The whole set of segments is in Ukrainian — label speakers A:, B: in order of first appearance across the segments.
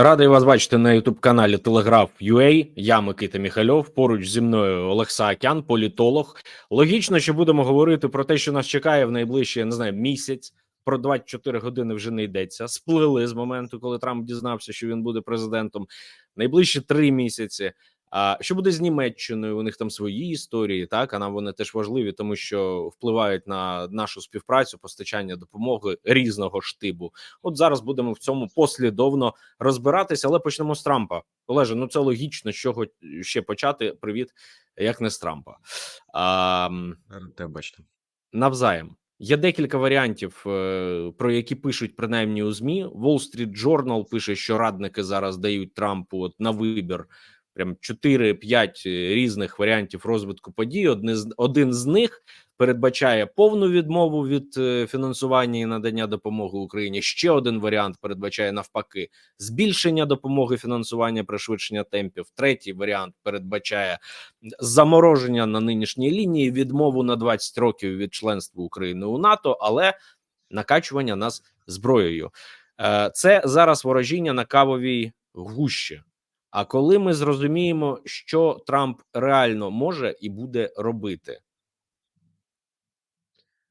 A: Радий вас бачити на Ютуб-каналі Телеграф UA. Я Микита Міхальов. Поруч зі мною Олег Саакян, політолог. Логічно, що будемо говорити про те, що нас чекає в найближчий, я не знаю, місяць. Про 24 години вже не йдеться. Сплили з моменту, коли Трамп дізнався, що він буде президентом. Найближчі три місяці. А що буде з Німеччиною? У них там свої історії, так а нам вони теж важливі, тому що впливають на нашу співпрацю, постачання допомоги різного штибу. От зараз будемо в цьому послідовно розбиратися, але почнемо з Трампа. Олеже, ну це логічно, з чого ще почати. Привіт, як не з Трампа. А,
B: тебе бачити.
A: навзаєм. Є декілька варіантів, е, про які пишуть принаймні у змі. Wall Street Journal пише, що радники зараз дають Трампу от на вибір прям 4-5 різних варіантів розвитку подій. Одне з один з них передбачає повну відмову від е, фінансування і надання допомоги Україні. Ще один варіант передбачає навпаки збільшення допомоги фінансування, пришвидшення темпів. Третій варіант передбачає замороження на нинішній лінії, відмову на 20 років від членства України у НАТО, але накачування нас зброєю. Е, Це зараз ворожіння на кавовій гущі. А коли ми зрозуміємо, що Трамп реально може і буде робити,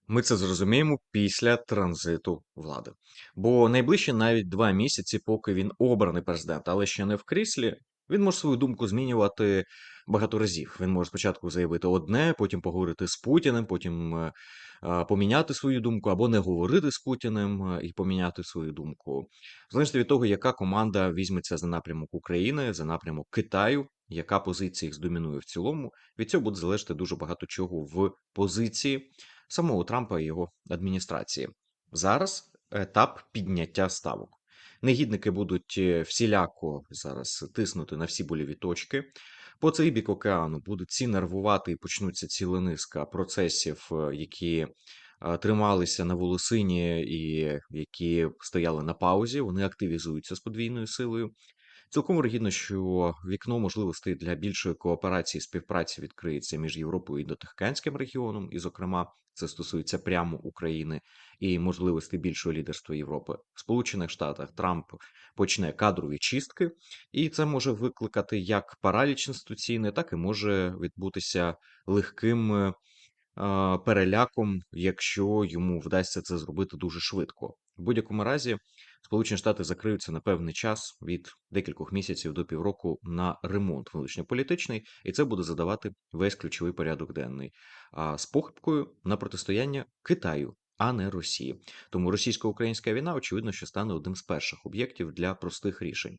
B: Ми це зрозуміємо після транзиту влади. Бо найближче навіть два місяці, поки він обраний президент, але ще не в кріслі, він може свою думку змінювати багато разів. Він може спочатку заявити одне, потім поговорити з Путіним, потім е, поміняти свою думку, або не говорити з Путіним і поміняти свою думку. Залежно від того, яка команда візьметься за напрямок України, за напрямок Китаю, яка позиція їх здомінує в цілому, від цього буде залежати дуже багато чого в позиції самого Трампа і його адміністрації. Зараз етап підняття ставок. Негідники будуть е, всіляко зараз тиснути на всі боліві точки. По цей бік океану будуть ці нервувати і почнуться ціла низка процесів, е, які е, трималися на волосині і які стояли на паузі. Вони активізуються з подвійною силою. Цілком вирогідно, що вікно можливостей для більшої кооперації і співпраці відкриється між Європою і Дотихканським регіоном, і, зокрема, це стосується прямо України і можливості більшого лідерства Європи. В Сполучених Штатах Трамп почне кадрові чистки, і це може викликати як параліч інституційний, так і може відбутися легким е, переляком, якщо йому вдасться це зробити дуже швидко. В будь-якому разі. Сполучені Штати закриються на певний час від декількох місяців до півроку на ремонт внутрішньополітичний, і це буде задавати весь ключовий порядок денний а з похибкою на протистояння Китаю, а не Росії. Тому російсько-українська війна, очевидно, що стане одним з перших об'єктів для простих рішень.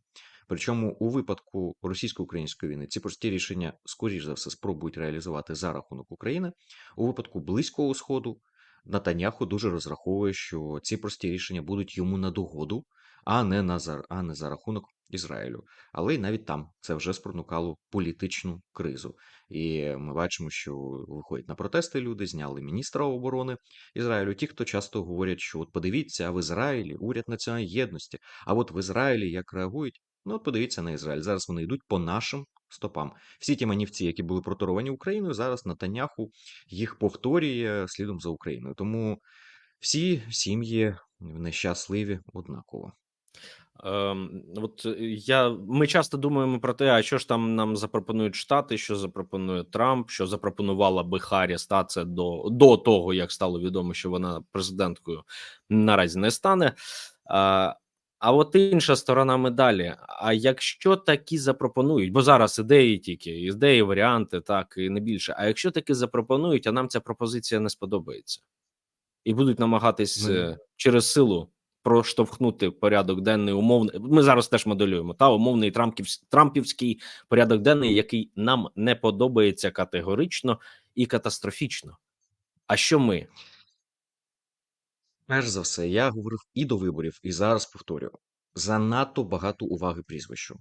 B: Причому у випадку російсько-української війни ці прості рішення, скоріш за все, спробують реалізувати за рахунок України. У випадку близького сходу Натаняху дуже розраховує, що ці прості рішення будуть йому на догоду, а не на за, а не за рахунок Ізраїлю. Але й навіть там це вже спронукало політичну кризу. І ми бачимо, що виходять на протести люди, зняли міністра оборони Ізраїлю. Ті, хто часто говорять, що от подивіться, а в Ізраїлі уряд національної єдності, а от в Ізраїлі як реагують. Ну, от подивіться на Ізраїль. Зараз вони йдуть по нашим стопам. Всі ті манівці, які були проторовані Україною, зараз Натаняху їх повторює слідом за Україною. Тому всі сім'ї нещасливі однаково.
A: ем, от е, я ми часто думаємо про те, а що ж там нам запропонують штати, що запропонує Трамп, що запропонувала би Харріс, та це до, до того, як стало відомо, що вона президенткою наразі не стане. А, а от інша сторона медалі. А якщо такі запропонують, бо зараз ідеї тільки ідеї, варіанти, так і не більше. А якщо таки запропонують, а нам ця пропозиція не сподобається, і будуть намагатись е, через силу проштовхнути порядок денний умовний. Ми зараз теж моделюємо та умовний трампівсь- трампівський порядок денний, який нам не подобається категорично і катастрофічно. А що ми?
B: Перш за все, я говорив і до виборів, і зараз повторюю: занадто багато уваги прізвищу.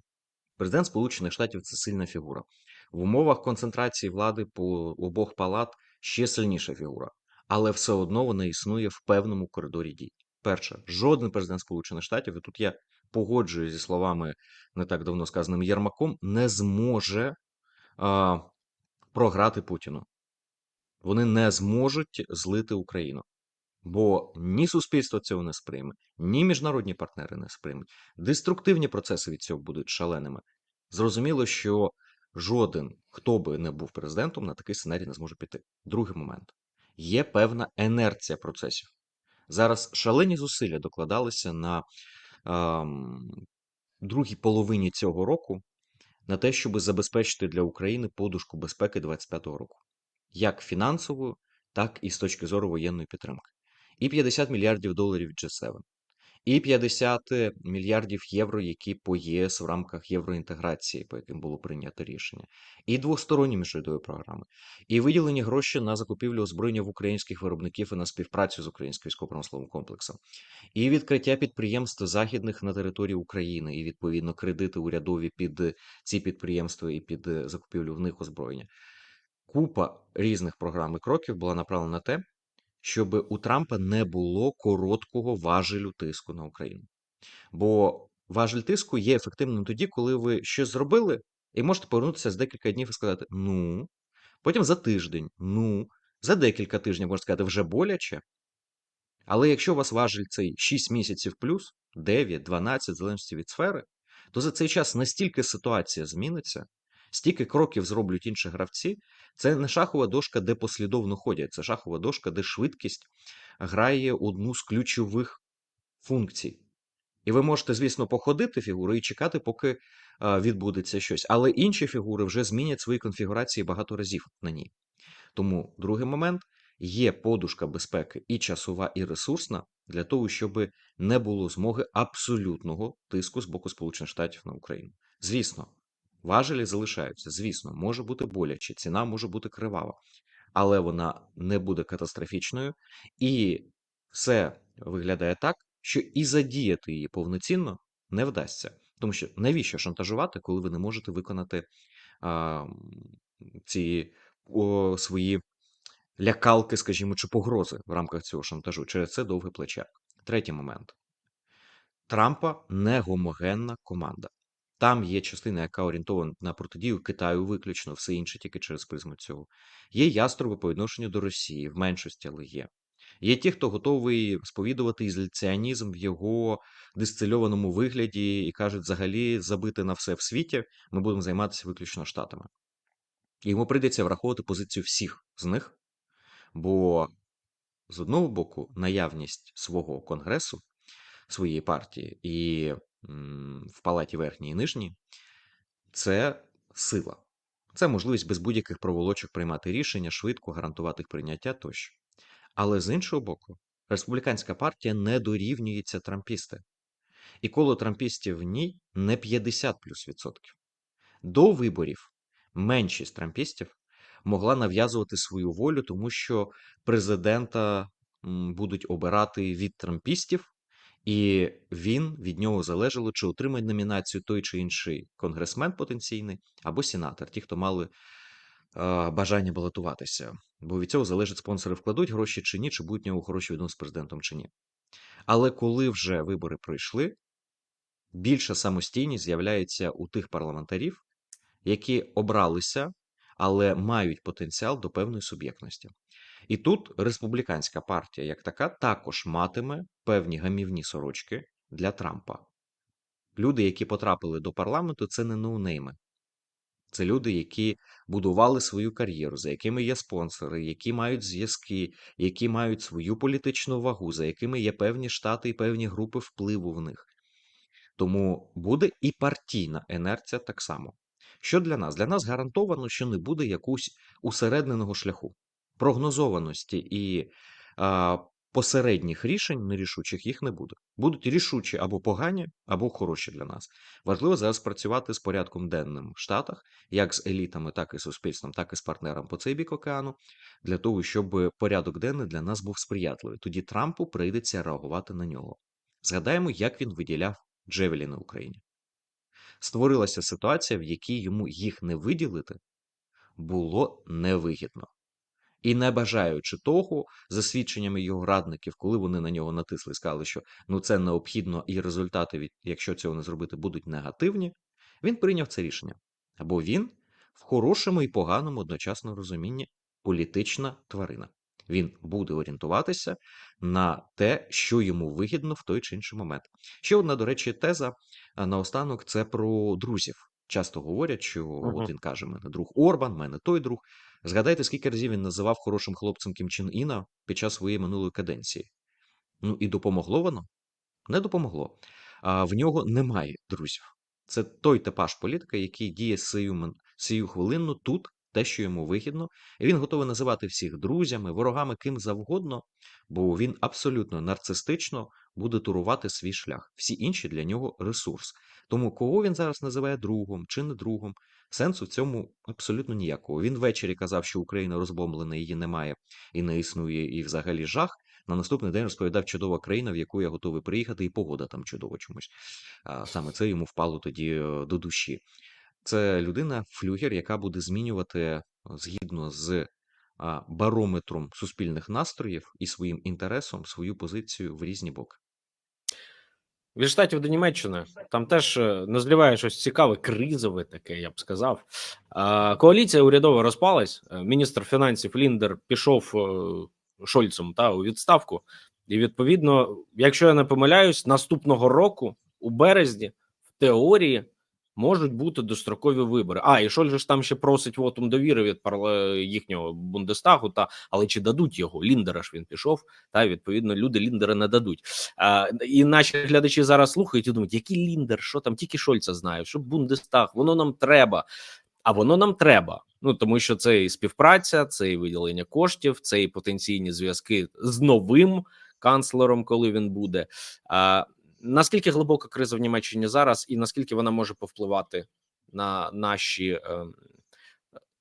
B: Президент Сполучених Штатів це сильна фігура. В умовах концентрації влади по обох палат ще сильніша фігура, але все одно вона існує в певному коридорі дій. Перше, жоден президент Сполучених Штатів, і тут я погоджуюсь зі словами не так давно сказаним Єрмаком, не зможе а, програти Путіну. Вони не зможуть злити Україну. Бо ні суспільство цього не сприйме, ні міжнародні партнери не сприймуть. Деструктивні процеси від цього будуть шаленими. Зрозуміло, що жоден, хто би не був президентом, на такий сценарій не зможе піти. Другий момент є певна інерція процесів. Зараз шалені зусилля докладалися на ем, другій половині цього року на те, щоб забезпечити для України подушку безпеки 25-го року, як фінансову, так і з точки зору воєнної підтримки. І 50 мільярдів доларів G7, і 50 мільярдів євро, які по ЄС в рамках євроінтеграції, по яким було прийнято рішення, і двосторонні міжурядові програми, і виділені гроші на закупівлю озброєння в українських виробників і на співпрацю з українським військово-промисловим комплексом, і відкриття підприємств західних на території України, і відповідно кредити урядові під ці підприємства і під е, закупівлю в них озброєння. Купа різних програм і кроків була направлена на те, щоб у Трампа не було короткого важелю тиску на Україну. Бо важель тиску є ефективним тоді, коли ви щось зробили, і можете повернутися з декілька днів і сказати: ну, потім за тиждень, ну, за декілька тижнів можна сказати, вже боляче. Але якщо у вас важель цей 6 місяців плюс, 9, 12, в залежності від сфери, то за цей час настільки ситуація зміниться, стільки кроків зроблять інші гравці. Це не шахова дошка, де послідовно ходять. Це шахова дошка, де швидкість грає одну з ключових функцій. І ви можете, звісно, походити фігури і чекати, поки відбудеться щось. Але інші фігури вже змінять свої конфігурації багато разів на ній. Тому другий момент є подушка безпеки і часова, і ресурсна для того, щоб не було змоги абсолютного тиску з боку Сполучених Штатів на Україну. Звісно, важелі залишаються. Звісно, може бути боляче, ціна може бути кривава, але вона не буде катастрофічною, і все виглядає так, що і задіяти її повноцінно не вдасться. Тому що навіщо шантажувати, коли ви не можете виконати а, ці о, свої лякалки, скажімо, чи погрози в рамках цього шантажу. Через це довге плече. Третій момент. Трампа не гомогенна команда. Там є частина, яка орієнтована на протидію Китаю виключно, все інше тільки через призму цього. Є яструби по відношенню до Росії, в меншості, але є. Є ті, хто готовий сповідувати ізоляціонізм в його дистильованому вигляді і кажуть, взагалі забити на все в світі, ми будемо займатися виключно штатами. І йому прийдеться враховувати позицію всіх з них, Бо з одного боку, наявність свого конгресу, своєї партії і в палаті верхній і нижній це сила. Це можливість без будь-яких проволочок приймати рішення, швидко гарантувати їх прийняття тощо. Але з іншого боку, республіканська партія не дорівнюється трампісти. І коло трампістів в ній не 50 плюс відсотків. До виборів меншість трампістів могла нав'язувати свою волю, тому що президента будуть обирати від трампістів, і він від нього залежало, чи отримає номінацію той чи інший конгресмен потенційний або сенатор, ті, хто мали е, бажання балотуватися. Бо від цього залежить, спонсори вкладуть гроші чи ні, чи будуть в нього хороші відносини з президентом чи ні. Але коли вже вибори пройшли, більша самостійність з'являється у тих парламентарів, які обралися але мають потенціал до певної суб'єктності. І тут республіканська партія, як така, також матиме певні гамівні сорочки для Трампа. Люди, які потрапили до парламенту, це не ноунейми. Це люди, які будували свою кар'єру, за якими є спонсори, які мають зв'язки, які мають свою політичну вагу, за якими є певні штати і певні групи впливу в них. Тому буде і партійна інерція так само. Що для нас? Для нас гарантовано, що не буде якусь усередненого шляху, прогнозованості і а, посередніх рішень, нерішучих їх не буде. Будуть рішучі або погані, або хороші для нас. Важливо зараз працювати з порядком денним в Штатах, як з елітами, так і суспільством, так і з партнером по цей бік океану, для того, щоб порядок денний для нас був сприятливий. Тоді Трампу прийдеться реагувати на нього. Згадаємо, як він виділяв Джевелі на Україні створилася ситуація, в якій йому їх не виділити було невигідно. І не бажаючи того, за свідченнями його радників, коли вони на нього натисли сказали, що ну це необхідно, і результати, від, якщо цього не зробити, будуть негативні, він прийняв це рішення. Або він в хорошому і поганому одночасно розумінні політична тварина. Він буде орієнтуватися на те, що йому вигідно в той чи інший момент. Ще одна, до речі, теза наостанок це про друзів. Часто говорять, що
A: Мгм.
B: от він каже: мене друг Орбан, мене той друг. Згадайте, скільки разів він називав хорошим хлопцем Кім Чен Іна під час своєї минулої каденції. Ну і допомогло воно? Не допомогло. А в нього немає друзів. Це той типаж політика, який діє сию, сию хвилинну тут, те, що йому вигідно, і він готовий називати всіх друзями, ворогами, ким завгодно, бо він абсолютно нарцистично буде турувати свій шлях. Всі інші для нього ресурс. Тому кого він зараз називає другом чи не другом, сенсу в цьому абсолютно ніякого. Він ввечері казав, що Україна розбомблена, її немає і не існує, і взагалі жах. На наступний день розповідав чудова країна, в яку я готовий приїхати, і погода там чудова чомусь. Саме це йому впало тоді е, до душі. Це людина, флюгер, яка буде змінювати е, згідно з барометром суспільних настроїв і своїм інтересом свою позицію в різні боки.
A: Від штатів до Німеччини там теж е, назріває щось цікаве, кризове таке, я б сказав. Коаліція урядова розпалась. Е, Міністр фінансів Ліндер пішов е, Шольцем та у відставку. І відповідно, якщо я не помиляюсь, наступного року, у березні, в теорії можуть бути дострокові вибори. А і Шольц же ж там ще просить вотум довіри від їхнього Бундестагу. Та але чи дадуть його? Ліндера ж він пішов. Та відповідно люди Ліндера не дадуть. А, і наші глядачі зараз слухають і думають, який Ліндер, що там тільки Шольца знає, що Бундестаг, воно нам треба. А воно нам треба. Ну тому що це і співпраця, це і виділення коштів, це і потенційні зв'язки з новим канцлером, коли він буде. А, наскільки глибока криза в Німеччині зараз, і наскільки вона може повпливати на наші е,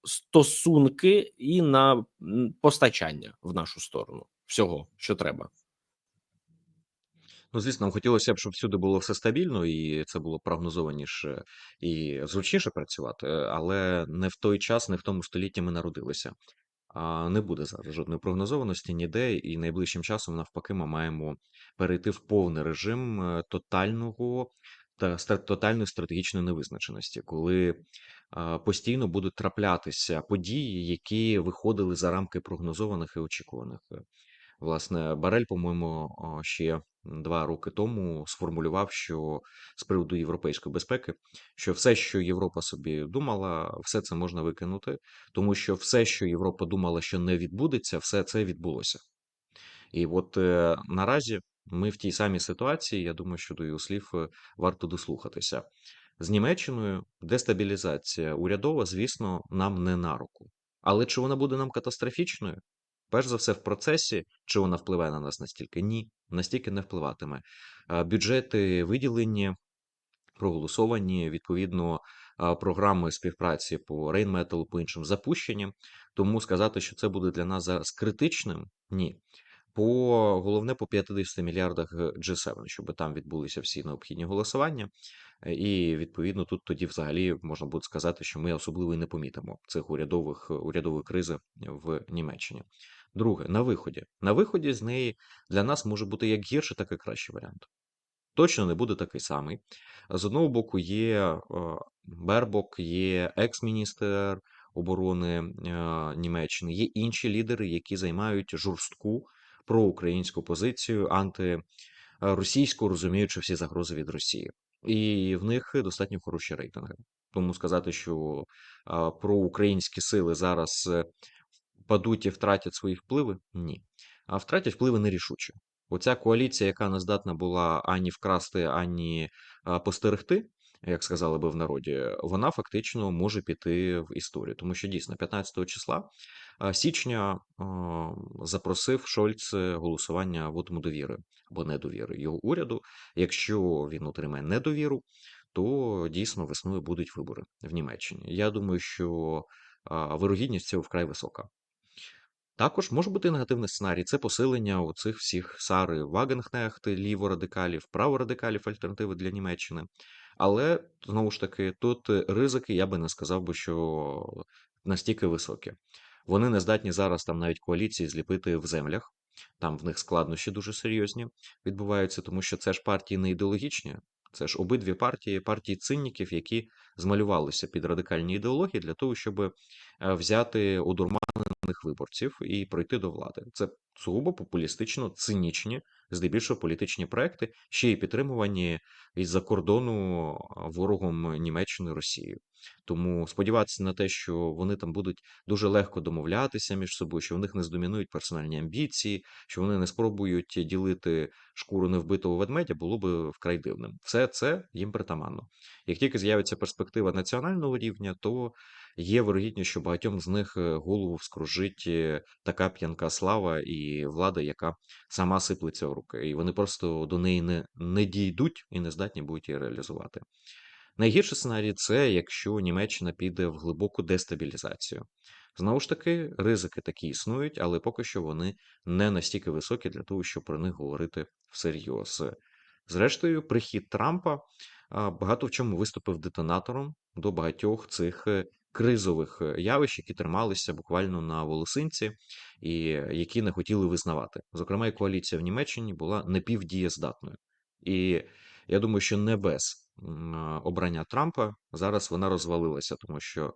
A: стосунки і на постачання в нашу сторону всього, що треба?
B: Ну, звісно, нам хотілося б, щоб всюди було все стабільно, і це було прогнозованіше і зручніше працювати, але не в той час, не в тому столітті ми народилися. Не буде зараз жодної прогнозованості ніде, і найближчим часом, навпаки, ми маємо перейти в повний режим е, тотального та тотальної стратегічної невизначеності, коли постійно будуть траплятися події, які виходили за рамки прогнозованих і очікуваних. Е, Власне, Барель, по-моєму, ще два роки тому сформулював, що з приводу європейської безпеки, що все, що Європа собі думала, все це можна викинути, тому що все, що Європа думала, що не відбудеться, все це відбулося. І от е, наразі ми в тій самій ситуації. Я думаю, що до його слів е, варто дослухатися. З Німеччиною дестабілізація урядова, звісно, нам не на руку. Але чи вона буде нам катастрофічною? Перш за все, в процесі, чи вона впливає на нас настільки? Ні, настільки не впливатиме. Бюджети виділені, проголосовані, відповідно, програми співпраці по Рейнметалу, по іншим запущені. Тому сказати, що це буде для нас зараз критичним, ні. По головне по 50 мільярдах е, G7, щоб там відбулися всі необхідні голосування. Е, І відповідно тут тоді взагалі можна буде сказати, що ми особливо і не помітимо цих урядових урядової кризи в Німеччині. Друге, на виході. На виході з неї для нас може бути як гірший, так і кращий варіант. Точно не буде такий самий. З одного боку, є Бербок, є екс-міністр оборони Німеччини, є інші лідери, які займають жорстку проукраїнську позицію, антиросійську, розуміючи всі загрози від Росії. І в них достатньо хороші рейтинги. Тому сказати, що е, проукраїнські сили зараз е, падуть і втратять свої впливи? Ні. А втратять впливи нерішуче. Оця коаліція, яка не здатна була ані вкрасти, ані постерегти, як сказали би в народі, вона фактично може піти в історію. Тому що дійсно 15 числа січня запросив Шольц голосування вотому довіри або недовіри його уряду. Якщо він отримає недовіру, то дійсно весною будуть вибори в Німеччині. Я думаю, що вирогідність цього вкрай висока. Також може бути негативний сценарій це посилення оцих всіх Сари Вагенхнехти, ліворадикалів, праворадикалів, альтернативи для Німеччини. Але знову ж таки, тут е, ризики, я би не сказав би, що настільки високі. Вони не здатні зараз там навіть коаліції зліпити в землях. Там в них складнощі дуже серйозні відбуваються, тому що це ж партії не ідеологічні, це ж обидві партії, партії цинніків, які змалювалися під радикальні ідеології для того, щоб е, взяти одурманене виборців і пройти до влади. Це сугубо популістично цинічні, здебільшого політичні проекти, ще й підтримувані із-за кордону ворогом Німеччини Росією. Тому сподіватися на те, що вони там будуть дуже легко домовлятися між собою, що в них не здомінують персональні амбіції, що вони не спробують ділити шкуру невбитого ведмедя, було би вкрай дивним. Все це їм притаманно. Як тільки з'явиться перспектива національного рівня, то є вирогідність, що багатьом з них е, голову вскружить е, така п'янка слава і влада, яка сама сиплеться в руки, і вони просто до неї не, не дійдуть і не здатні будуть її реалізувати. Найгірший сценарій це якщо Німеччина піде в глибоку дестабілізацію. Знову ж таки, ризики такі існують, але поки що вони не настільки високі для того, щоб про них говорити всерйоз. Зрештою, прихід Трампа багато в чому виступив детонатором до багатьох цих е, кризових е, явищ, які трималися буквально на волосинці, і які не хотіли визнавати. Зокрема, і коаліція в Німеччині була непівдієздатною. І я думаю, що не без обрання Трампа зараз вона розвалилася, тому що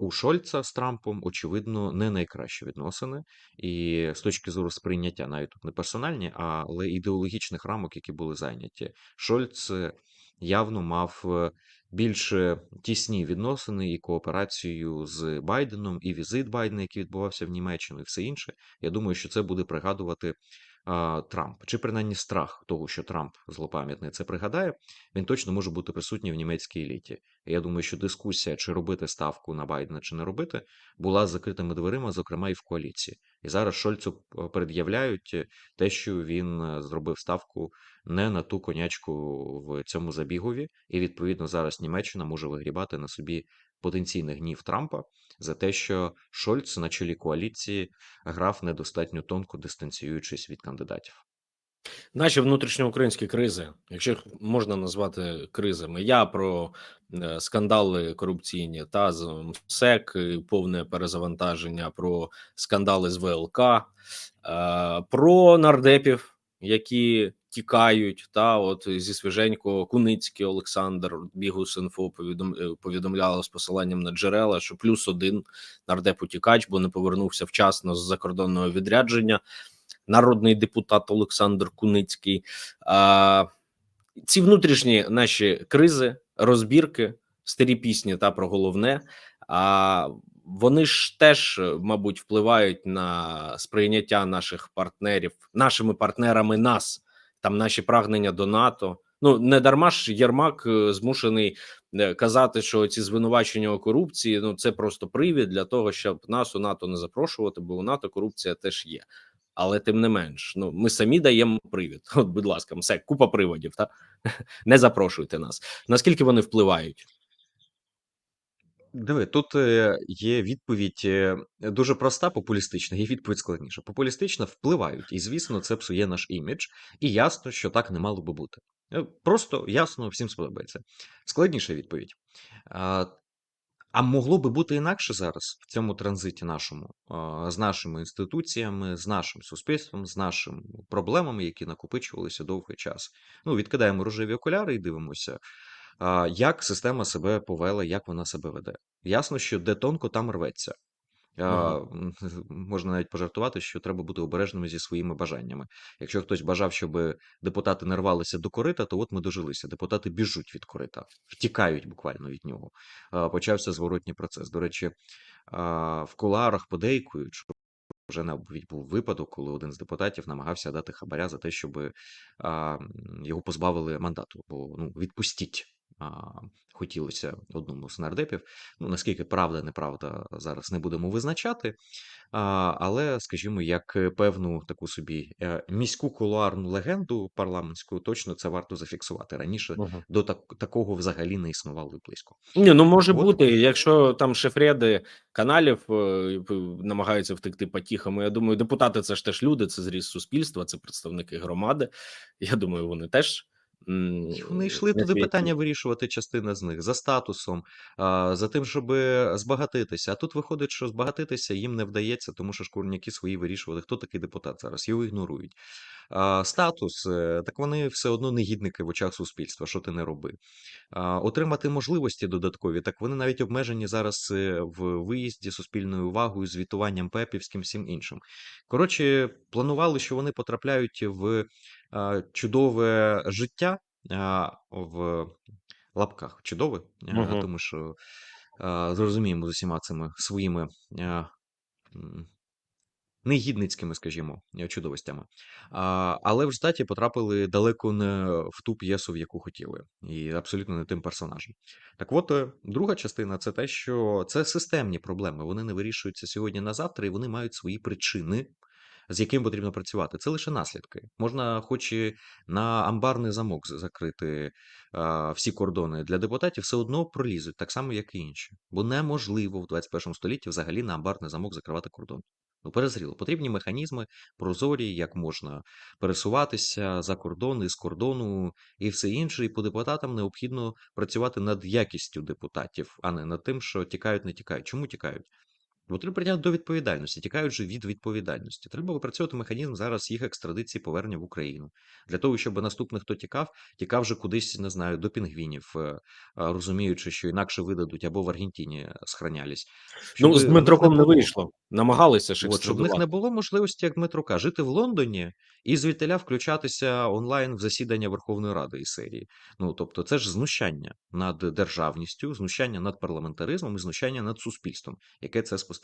B: у Шольца з Трампом, очевидно, не найкращі відносини, і з точки зору сприйняття, навіть тут не персональні, але ідеологічних рамок, які були зайняті. Шольц е, явно мав е, більш тісні відносини і кооперацію з Байденом, і візит Байдена, який відбувався в Німеччину, і все інше. Я думаю, що це буде пригадувати Трамп, чи принаймні страх того, що Трамп злопам'ятний це пригадає, він точно може бути присутній в німецькій еліті. І я думаю, що дискусія, чи робити ставку на Байдена, чи не робити, була з закритими дверима, зокрема і в коаліції. І зараз Шольцу е, пред'являють е, те, що він е, зробив ставку не на ту конячку в цьому забігові, і відповідно зараз Німеччина може вигрібати на собі потенційний гнів Трампа за те, що Шольц на чолі коаліції грав недостатньо тонко дистанціюючись від кандидатів.
A: Наші внутрішньоукраїнські кризи, якщо їх можна назвати кризами, я про е, скандали корупційні та з МСЕК, повне перезавантаження, про скандали з ВЛК, е, про нардепів, які тікають. Та от зі свіженького Куницький Олександр Бігус.Інфо повідом, е, повідомляла з посиланням на джерела, що плюс один нардеп утікач, бо не повернувся вчасно з закордонного відрядження народний депутат Олександр Куницький. А, ці внутрішні наші кризи, розбірки, старі пісні та про головне. А вони ж теж, мабуть, впливають на сприйняття наших партнерів, нашими партнерами нас, там наші прагнення до НАТО. Ну не дарма ж Єрмак е, змушений е, казати, що ці звинувачення у корупції ну це просто привід для того, щоб нас у НАТО не запрошувати, бо у НАТО корупція теж є. Але тим не менш, ну ми самі даємо привід. От, будь ласка, все купа приводів. Та не запрошуйте нас. Наскільки вони впливають?
B: Диви, тут е, є відповідь е, дуже проста, популістична, є відповідь складніша. Популістично впливають, і звісно, це псує наш імідж, і ясно, що так не мало би бути. Е, Просто ясно, всім сподобається. Складніша відповідь. А, а могло би бути інакше зараз в цьому транзиті нашому, а, з нашими інституціями, з нашим суспільством, з нашими проблемами, які накопичувалися довгий час. Ну, відкидаємо рожеві окуляри і дивимося, як система себе повела, як вона себе веде. Ясно, що де тонко, там рветься. А. Можна навіть пожартувати, що треба бути обережними зі своїми бажаннями. Якщо хтось бажав, щоб депутати не рвалися до корита, то от ми дожилися. Депутати біжуть від корита, втікають буквально від нього. А, Почався зворотній процес. До речі, а, в кулуарах подейкують, що вже навіть був випадок, коли один з депутатів намагався дати хабаря за те, щоб а, його позбавили мандату, бо ну відпустіть. А, хотілося одному з нардепів. Ну наскільки правда, неправда, зараз не будемо визначати. А, але, скажімо, як е, певну таку собі е, міську кулуарну легенду парламентську, точно це варто зафіксувати. Раніше
A: Мгм.
B: до так, такого взагалі не існувало близько.
A: Ні, ну може
B: От.
A: бути, якщо там шефреди каналів е, намагаються втекти потіхами. Я думаю, депутати це ж теж люди, це зріз суспільства, це представники громади. Я думаю, вони теж м,
B: І Вони йшли
A: на
B: туди
A: світі.
B: питання вирішувати, частина з них, за статусом, а, за тим, щоб збагатитися. А тут виходить, що збагатитися їм не вдається, тому що шкурняки свої вирішували, хто такий депутат зараз, його ігнорують. А, статус, е, так вони все одно негідники в очах суспільства, що ти не роби. А, отримати можливості додаткові, так вони навіть обмежені зараз е, в виїзді суспільною увагою, звітуванням пепівським, всім іншим. Коротше, планували, що вони потрапляють в чудове життя в лапках. Чудове, а,
A: Мгм.
B: тому що зрозуміємо з усіма цими своїми. негідницькими, скажімо, чудовостями. А, але в результаті потрапили далеко не в ту п'єсу, в яку хотіли, і абсолютно не тим персонажем. Так от, е, друга частина це те, що це системні проблеми. Вони не вирішуються сьогодні на завтра, і вони мають свої причини. З яким потрібно працювати, це лише наслідки. Можна, хоч і на амбарний замок закрити а, всі кордони для депутатів, все одно пролізуть, так само, як і інші. Бо неможливо в 21 столітті взагалі на амбарний замок закривати кордон. Ну, перезріло. Потрібні механізми прозорі, як можна пересуватися за кордон і з кордону і все інше. І по депутатам необхідно працювати над якістю депутатів, а не над тим, що тікають, не тікають. Чому тікають? Бо треба прийняти до відповідальності, тікають же від відповідальності. Треба випрацьовувати механізм зараз їх екстрадиції повернення в Україну. Для того, щоб наступний, хто тікав, тікав же кудись, не знаю, до пінгвінів, е, розуміючи, що інакше видадуть або в Аргентині схранялись.
A: Ну, з Дмитроком не
B: було-
A: вийшло. Намагалися ж
B: От, щоб в них не було можливості, як Дмитрука, жити в Лондоні і звідтиля включатися онлайн в засідання Верховної Ради із серії. Ну тобто, це ж знущання над державністю, знущання над парламентаризмом і знущання над суспільством, яке це спостерігає.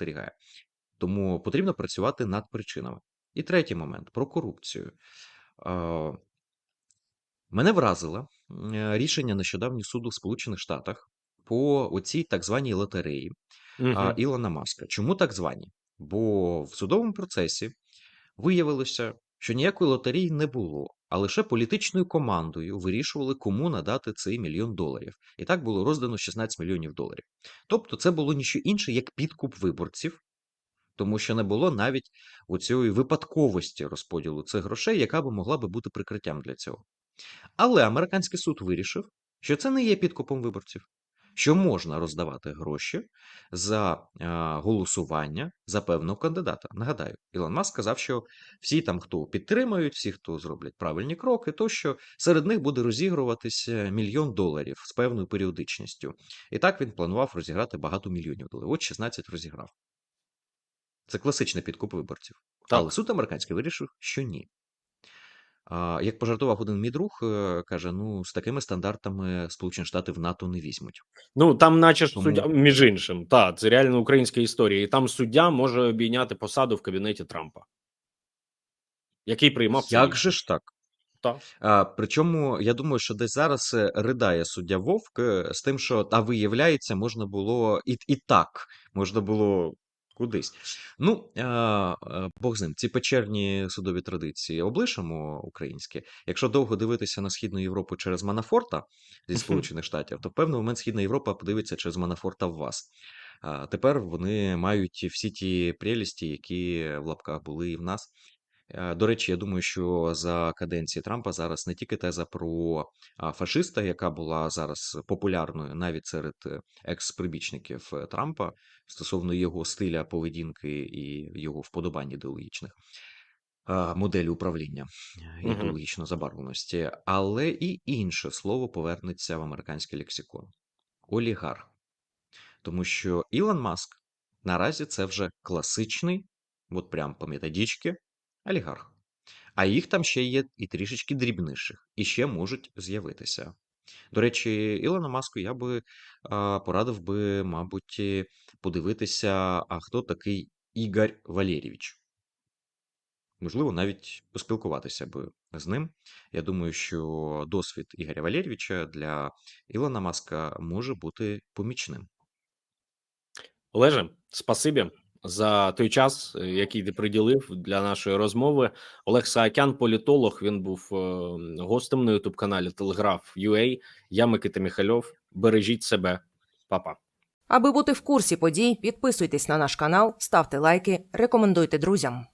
B: Тому потрібно працювати над причинами. І третій момент про корупцію. Мене вразило е, рішення нещодавнього суду в Сполучених Штатах по оцій так званій лотереї
A: Мгм.
B: Ілона Маска. Чому так звані? Бо в судовому процесі виявилося, що ніякої лотереї не було, а лише політичною командою вирішували, кому надати цей мільйон доларів. І так було роздано 16 мільйонів доларів. Тобто, це було ніщо інше, як підкуп виборців, тому що не було навіть оцієї випадковості розподілу цих грошей, яка би могла би бути прикриттям для цього. Але американський суд вирішив, що це не є підкупом виборців, що можна роздавати гроші за е, голосування за певного кандидата. Нагадаю, Ілон Маск сказав, що всі там, хто підтримують, всі, хто зроблять правильні кроки, то що серед них буде розігруватися мільйон доларів з певною періодичністю. І так він планував розіграти багато мільйонів доларів. От 16 розіграв. Це класичний підкуп виборців.
A: Так.
B: Але суд американський вирішив, що ні. Як пожартував один мій друг, е, каже: ну, з такими стандартами Сполучені Штати в НАТО не візьмуть.
A: Ну там, наче ж
B: Тому-
A: суддя, між іншим, та це реально українська історія. І там суддя може обійняти посаду в кабінеті Трампа, який приймав
B: Як же ж так?
A: Так.
B: А, причому я думаю, що десь зараз е, ридає суддя Вовк е, з тим, що та виявляється, можна було і, і так, можна було кудись. Ну, а, Бог з ним, ці печерні судові традиції облишимо українські. Якщо довго дивитися на Східну Європу через Манафорта зі Сполучених Штатів, то в певний момент Східна Європа подивиться через Манафорта в вас. А тепер вони мають всі ті прелісті, які в лапках були і в нас. Е, До речі, я думаю, що за каденції Трампа зараз не тільки теза про фашиста, яка була зараз популярною навіть серед е, екс-прибічників е, Трампа стосовно його стиля поведінки і його вподобань ідеологічних, моделі управління ідеологічно забарвленості, але і інше слово повернеться в американський лексикон олігарх. Тому що Ілон Маск наразі це вже класичний, от прям по олігарх. А їх там ще є і трішечки дрібніших, і ще можуть з'явитися. До речі, Ілона Маску я би а, порадив би, мабуть, подивитися, а хто такий Ігор Валерійович. Можливо, навіть поспілкуватися би з ним. Я думаю, що досвід Ігоря Валерійовича для Ілона Маска може бути помічним.
A: Олеже, спасибі за той час, е, який ти приділив для нашої розмови. Олег Саакян, політолог. Він був е, гостем на ютуб каналі Телеграф UA. Я Микита Міхальов. Бережіть себе, Па-па.
C: Аби бути в курсі подій, підписуйтесь на наш канал, ставте лайки, рекомендуйте друзям.